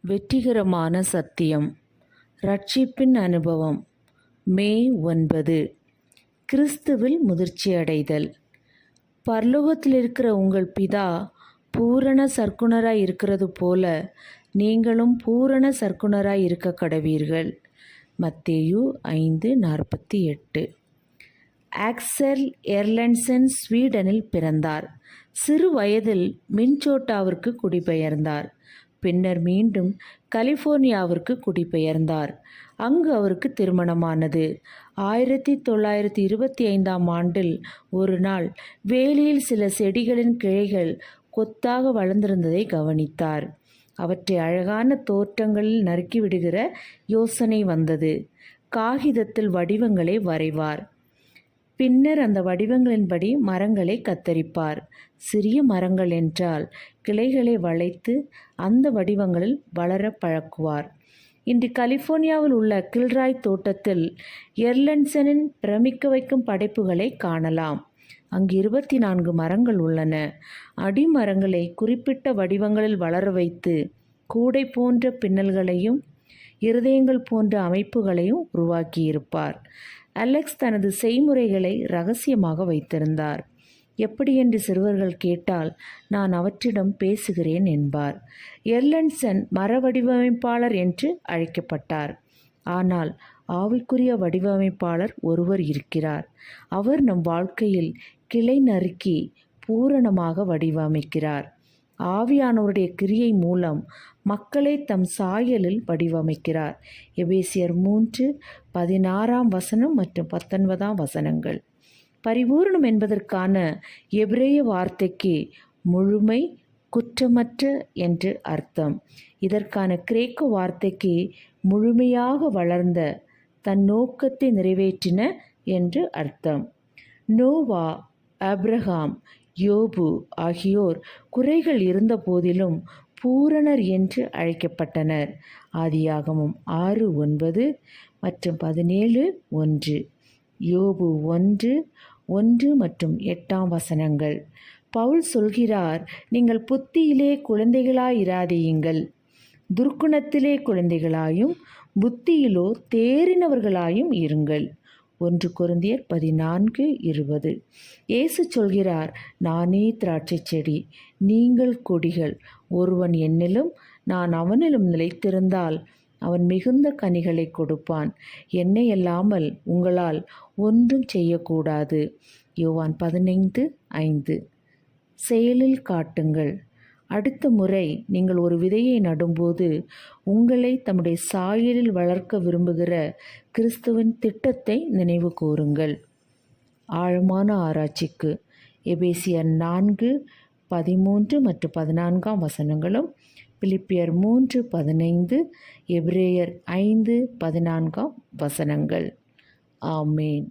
வெற்றிகரமான சத்தியம். ரட்சிப்பின் அனுபவம். மே ஒன்பது. கிறிஸ்துவில் முதிர்ச்சியடைதல் பரலோகத்தில் இருக்கிற உங்கள் பிதா பூரண சர்க்குணராய் இருக்கிறது போல நீங்களும் பூரண சர்க்குணராய் இருக்க கடவீர்கள். மத்தேயு ஐந்து நாற்பத்தி எட்டு. ஆக்செல் எர்லன்சன் ஸ்வீடனில் பிறந்தார். சிறு வயதில் மின்சோட்டாவிற்கு குடிபெயர்ந்தார். பின்னர் மீண்டும் கலிஃபோர்னியாவிற்கு குடிபெயர்ந்தார். அங்கு அவருக்கு திருமணமானது. ஆயிரத்தி தொள்ளாயிரத்தி இருபத்தி ஐந்தாம் ஆண்டில் ஒரு நாள் வேலியில் சில செடிகளின் கிளைகள் கொத்தாக வளர்ந்திருந்ததை கவனித்தார். அவற்றை அழகான தோற்றங்களில் நறுக்கிவிடுகிற யோசனை வந்தது. காகிதத்தில் வடிவங்களை வரைவார். பின்னர் அந்த வடிவங்களின்படி மரங்களை கத்தரிப்பார். சிறிய மரங்கள் என்றால் கிளைகளை வளைத்து அந்த வடிவங்களில் வளர பழக்குவார். இன்று கலிஃபோர்னியாவில் உள்ள கில்ராய் தோட்டத்தில் எர்லன்சனின் பிரமிக்க வைக்கும் படைப்புகளை காணலாம். அங்கு இருபத்தி நான்கு மரங்கள் உள்ளன. அடிமரங்களை குறிப்பிட்ட வடிவங்களில் வளர வைத்து கூடை போன்ற பின்னல்களையும் இருதயங்கள் போன்ற அமைப்புகளையும் உருவாக்கியிருப்பார். அலெக்ஸ் தனது செய்முறைகளை ரகசியமாக வைத்திருந்தார். எப்படி என்று சிறுவர்கள் கேட்டால் நான் அவற்றிடம் பேசுகிறேன் என்பார். எர்லன்சன் மர வடிவமைப்பாளர் என்று அழைக்கப்பட்டார். ஆனால் ஆவிக்குரிய வடிவமைப்பாளர் ஒருவர் இருக்கிறார். அவர் நம் வாழ்க்கையில் கிளை நறுக்கி பூரணமாக வடிவமைக்கிறார். ஆவியானவருடைய கிரியை மூலம் மக்களை தம் சாயலில் வடிவமைக்கிறார். எபேசியர் மூன்று பதினாறாம் வசனம் மற்றும் பத்தொன்பதாம் வசனங்கள். பரிபூரணம் என்பதற்கான எபிரேய வார்த்தைக்கு முழுமை குற்றமற்ற என்று அர்த்தம். இதற்கான கிரேக்க வார்த்தைக்கு முழுமையாக வளர்ந்த தன் நோக்கத்தை நிறைவேற்றின என்று அர்த்தம். நோவா அப்ரஹாம் யோபு ஆகியோர் குறைகள் இருந்த போதிலும் பூரணர் என்று அழைக்கப்பட்டனர். ஆதியாகமும் ஆறு ஒன்பது மற்றும் பதினேழு ஒன்று. யோபு ஒன்று ஒன்று மற்றும் எட்டாம் வசனங்கள். பவுல் சொல்கிறார் நீங்கள் புத்தியிலே குழந்தைகளாயிராதேயுங்கள் துர்க்குணத்திலே குழந்தைகளாயும் புத்தியிலோ தேறினவர்களாயும் இருங்கள். ஒன்று குருந்தியர் பதினான்கு இருபது. இயேசு சொல்கிறார் நானே திராட்சை செடி நீங்கள் கொடிகள். ஒருவன் என்னிலும் நான் அவனிலும் நிலைத்திருந்தால் அவன் மிகுந்த கனிகளை கொடுப்பான். என்னை அல்லாமல் உங்களால் ஒன்றும் செய்யக்கூடாது. யோவான் பதினைந்து ஐந்து. செயலில் காட்டுங்கள். அடுத்த முறை நீங்கள் ஒரு விதையை நடும்போது உங்களை தம்முடைய சாயலில் வளர்க்க விரும்புகிற கிறிஸ்துவின் திட்டத்தை நினைவு கூறுங்கள். ஆழமான ஆராய்ச்சிக்கு எபேசியர் நான்கு பதிமூன்று மற்றும் பதினான்காம் வசனங்களும் பிலிப்பியர் மூன்று பதினைந்து எப்ரேயர் ஐந்து பதினான்காம் வசனங்கள். ஆமேன்.